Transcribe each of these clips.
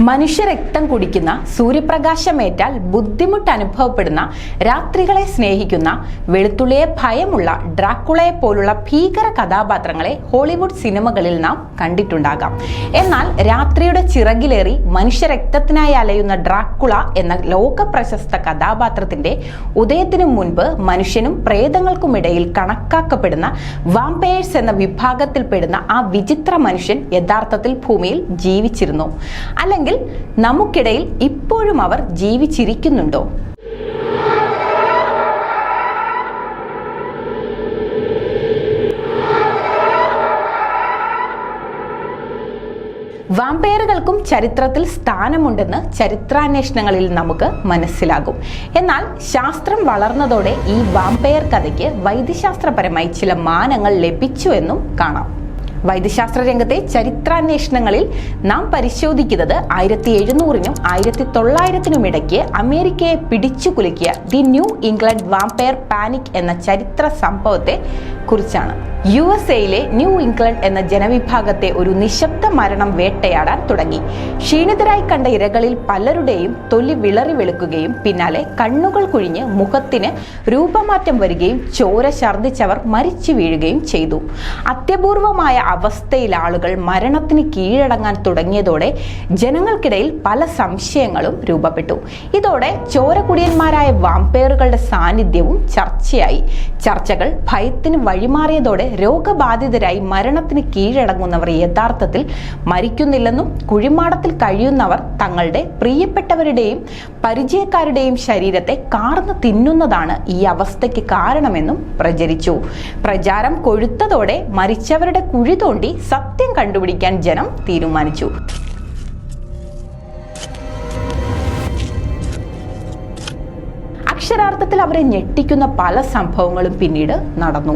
മനുഷ്യരക്തം കുടിക്കുന്ന സൂര്യപ്രകാശമേറ്റാൽ ബുദ്ധിമുട്ട് അനുഭവപ്പെടുന്ന രാത്രികളെ സ്നേഹിക്കുന്ന വെളുത്തുള്ളിയെ ഭയമുള്ള ഡ്രാക്കുളയെ പോലുള്ള ഭീകര കഥാപാത്രങ്ങളെ ഹോളിവുഡ് സിനിമകളിൽ നാം കണ്ടിട്ടുണ്ടാകാം. എന്നാൽ രാത്രിയുടെ ചിറകിലേറി മനുഷ്യരക്തത്തിനായി അലയുന്ന ഡ്രാക്കുള എന്ന ലോക പ്രശസ്ത കഥാപാത്രത്തിന്റെ ഉദയത്തിനു മുൻപ് മനുഷ്യനും പ്രേതങ്ങൾക്കുമിടയിൽ കണക്കാക്കപ്പെടുന്ന വാമ്പയേഴ്സ് എന്ന വിഭാഗത്തിൽപ്പെടുന്ന ആ വിചിത്ര മനുഷ്യൻ യഥാർത്ഥത്തിൽ ഭൂമിയിൽ ജീവിച്ചിരുന്നു. അല്ലെങ്കിൽ നമുക്കിടയിൽ ഇപ്പോഴും അവർ ജീവിച്ചിരിക്കുന്നുണ്ടോ? വാമ്പയറുകൾക്കും ചരിത്രത്തിൽ സ്ഥാനമുണ്ടെന്ന് ചരിത്രാന്വേഷണങ്ങളിൽ നമുക്ക് മനസ്സിലാകും. എന്നാൽ ശാസ്ത്രം വളർന്നതോടെ ഈ വാമ്പയർ കഥയ്ക്ക് വൈദ്യശാസ്ത്രപരമായി ചില മാനങ്ങൾ ലഭിച്ചു എന്നും കാണാം. വൈദ്യശാസ്ത്ര രംഗത്തെ ചരിത്രാന്വേഷണങ്ങളിൽ നാം പരിശോധിക്കുന്നത് ആയിരത്തി എഴുന്നൂറിനും ആയിരത്തി തൊള്ളായിരത്തിനും ഇടയ്ക്ക് അമേരിക്കയെ പിടിച്ചു കുലുക്കിയ the New England vampire panic എന്ന ചരിത്ര സംഭവത്തെ കുറിച്ചാണ്. യു എസ് എയിലെ ന്യൂ ഇംഗ്ലണ്ട് എന്ന ജനവിഭാഗത്തെ ഒരു നിശബ്ദ മരണം വേട്ടയാടാൻ തുടങ്ങി. ക്ഷീണിതരായി കണ്ട ഇരകളിൽ പലരുടെയും തൊലി വിളറി വെളുക്കുകയും പിന്നാലെ കണ്ണുകൾ കുഴിഞ്ഞ് മുഖത്തിന് രൂപമാറ്റം വരികയും ചോര ഛർദ്ദിച്ചവർ മരിച്ചു വീഴുകയും ചെയ്തു. അത്യപൂർവമായ അവസ്ഥയിൽ ആളുകൾ മരണത്തിന് കീഴടങ്ങാൻ തുടങ്ങിയതോടെ ജനങ്ങൾക്കിടയിൽ പല സംശയങ്ങളും രൂപപ്പെട്ടു. ഇതോടെ ചോരകുടിയന്മാരായ വാമ്പയറുകളുടെ സാന്നിധ്യവും ചർച്ചയായി. ചർച്ചകൾ ഭയത്തിന് വഴിമാറിയതോടെ രോഗബാധിതരായി മരണത്തിന് കീഴടങ്ങുന്നവർ യഥാർത്ഥത്തിൽ മരിക്കുന്നില്ലെന്നും കുഴിമാടത്തിൽ കഴിയുന്നവർ തങ്ങളുടെ പ്രിയപ്പെട്ടവരുടെയും പരിചയക്കാരുടെയും ശരീരത്തെ കാർന്നു തിന്നുന്നതാണ് ഈ അവസ്ഥയ്ക്ക് കാരണമെന്നും പ്രചരിച്ചു. പ്രചാരം കൊഴുത്തതോടെ മരിച്ചവരുടെ കുഴി തോണ്ടി സത്യം കണ്ടുപിടിക്കാൻ ജനം തീരുമാനിച്ചു. അക്ഷരാർത്ഥത്തിൽ അവരെ ഞെട്ടിക്കുന്ന പല സംഭവങ്ങളും പിന്നീട് നടന്നു.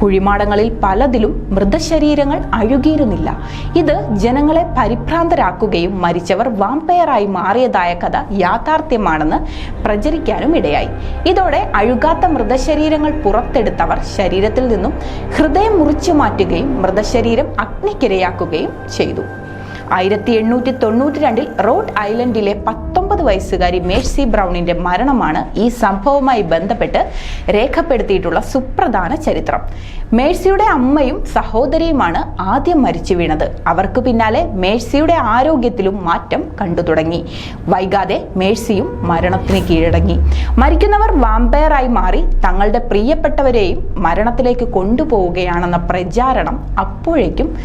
കുഴിമാടങ്ങളിൽ പലതിലും മൃതശരീരങ്ങൾ അഴുകിയിരുന്നില്ല. ഇത് ജനങ്ങളെ പരിഭ്രാന്തരാക്കുകയും മരിച്ചവർ വാമ്പയറായി മാറിയതായ കഥ യാഥാർത്ഥ്യമാണെന്ന് പ്രചരിക്കാനും ഇടയായി. ഇതോടെ അഴുകാത്ത മൃതശരീരങ്ങൾ പുറത്തെടുത്തവർ ശരീരത്തിൽ നിന്നും ഹൃദയം മുറിച്ചു മാറ്റുകയും മൃതശരീരം അഗ്നിക്കിരയാക്കുകയും ചെയ്തു. ആയിരത്തി എണ്ണൂറ്റി തൊണ്ണൂറ്റി രണ്ടിൽ റോഡ് ഐലൻഡിലെ പത്തൊമ്പത് വയസ്സുകാരി മേഴ്സി ബ്രൗണിന്റെ മരണമാണ് ഈ സംഭവവുമായി ബന്ധപ്പെട്ട് രേഖപ്പെടുത്തിയിട്ടുള്ള സുപ്രധാന ചരിത്രം. മേഴ്സിയുടെ അമ്മയും സഹോദരിയുമാണ് ആദ്യം മരിച്ചു വീണത്. അവർക്ക് പിന്നാലെ മേഴ്സിയുടെ ആരോഗ്യത്തിലും മാറ്റം കണ്ടു തുടങ്ങി. വൈകാതെ മേഴ്സിയും മരണത്തിന് കീഴടങ്ങി. മരിക്കുന്നവർ വാമ്പയറായി മാറി തങ്ങളുടെ പ്രിയപ്പെട്ടവരെയും മരണത്തിലേക്ക് കൊണ്ടുപോവുകയാണെന്ന പ്രചാരണം അപ്പോഴേക്കും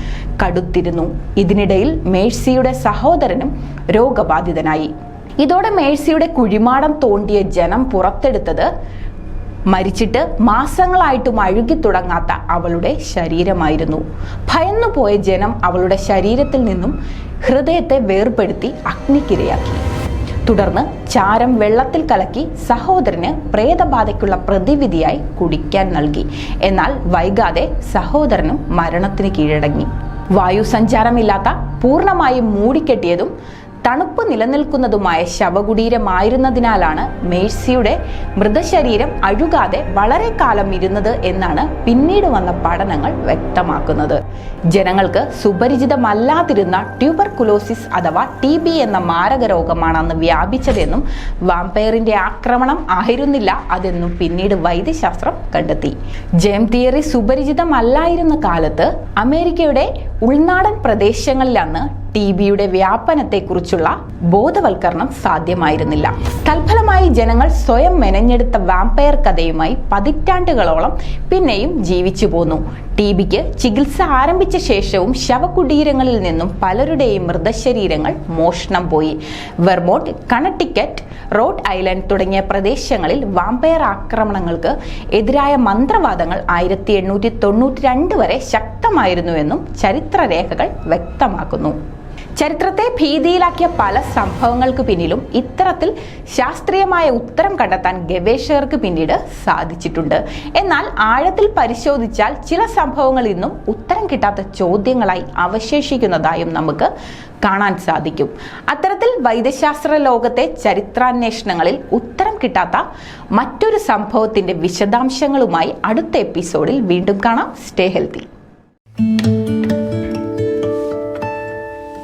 കടുത്തിരുന്നു. ഇതിനിടയിൽ മേഴ്സിയുടെ സഹോദരനും രോഗബാധിതനായി. ഇതോടെ മേഴ്സിയുടെ കുഴിമാടം തോണ്ടിയ ജനം പുറത്തെടുത്തത് മരിച്ചിട്ട് മാസങ്ങളായിട്ടും അഴുകി തുടങ്ങാത്ത അവളുടെ ശരീരമായിരുന്നു. ഭയന്നുപോയ ജനം അവളുടെ ശരീരത്തിൽ നിന്നും ഹൃദയത്തെ വേർപെടുത്തി അഗ്നിക്കിരയാക്കി. തുടർന്ന് ചാരം വെള്ളത്തിൽ കലക്കി സഹോദരന് പ്രേതബാധയ്ക്കുള്ള പ്രതിവിധിയായി കുടിക്കാൻ നൽകി. എന്നാൽ വൈകാതെ സഹോദരനും മരണത്തിന് കീഴടങ്ങി. വായു സഞ്ചാരമില്ലാത്ത പൂർണമായും മൂടിക്കെട്ടിയതും തണുപ്പ് നിലനിൽക്കുന്നതുമായ ശവകുടീരമായിരുന്നതിനാലാണ് മേഴ്സിയുടെ മൃതശരീരം അഴുകാതെ വളരെ കാലം ഇരുന്നത് എന്നാണ് പിന്നീട് വന്ന പഠനങ്ങൾ വ്യക്തമാക്കുന്നത്. ജനങ്ങൾക്ക് സുപരിചിതമല്ലാതിരുന്ന ട്യൂബർകുലോസിസ് അഥവാ ടി ബി എന്ന മാരക രോഗമാണ് അന്ന് വ്യാപിച്ചതെന്നും വാമ്പയറിന്റെ ആക്രമണം ആയിരുന്നില്ല അതെന്നും പിന്നീട് വൈദ്യശാസ്ത്രം കണ്ടെത്തി. ജെം തിയറി സുപരിചിതമല്ലായിരുന്ന കാലത്ത് അമേരിക്കയുടെ ഉൾനാടൻ പ്രദേശങ്ങളിലാണ് ടി ബിയുടെ വ്യാപനത്തെക്കുറിച്ചുള്ള ബോധവൽക്കരണം സാധ്യമായിരുന്നില്ല. തൽഫലമായി ജനങ്ങൾ സ്വയം മെനഞ്ഞെടുത്ത വാമ്പയർ കഥയുമായി പതിറ്റാണ്ടുകളോളം പിന്നെയും ജീവിച്ചു പോന്നു ടി ബിക്ക് ചികിത്സ ആരംഭിച്ച ശേഷവും ശവകുടീരങ്ങളിൽ നിന്നും പലരുടെയും മൃതശരീരങ്ങൾ മോഷണം പോയി. വെർമോട്ട് കണട്ടിക്കറ്റ് റോഡ് ഐലൻഡ് തുടങ്ങിയ പ്രദേശങ്ങളിൽ വാമ്പയർ ആക്രമണങ്ങൾക്ക് എതിരായ മന്ത്രവാദങ്ങൾ ആയിരത്തി എണ്ണൂറ്റി തൊണ്ണൂറ്റി രണ്ട് വരെ ശക്തമായിരുന്നുവെന്നും ചരിത്രരേഖകൾ വ്യക്തമാക്കുന്നു. ചരിത്രത്തെ ഭീതിയിലാക്കിയ പല സംഭവങ്ങൾക്ക് പിന്നിലും ഇത്തരത്തിൽ ശാസ്ത്രീയമായ ഉത്തരം കണ്ടെത്താൻ ഗവേഷകർക്ക് പിന്നീട് സാധിച്ചിട്ടുണ്ട്. എന്നാൽ ആഴത്തിൽ പരിശോധിച്ചാൽ ചില സംഭവങ്ങളിൽ നിന്നും ഉത്തരം കിട്ടാത്ത ചോദ്യങ്ങളായി അവശേഷിക്കുന്നതായും നമുക്ക് കാണാൻ സാധിക്കും. അത്തരത്തിൽ വൈദ്യശാസ്ത്ര ലോകത്തെ ചരിത്രാന്വേഷണങ്ങളിൽ ഉത്തരം കിട്ടാത്ത മറ്റൊരു സംഭവത്തിന്റെ വിശദാംശങ്ങളുമായി അടുത്ത എപ്പിസോഡിൽ വീണ്ടും കാണാം. Stay healthy.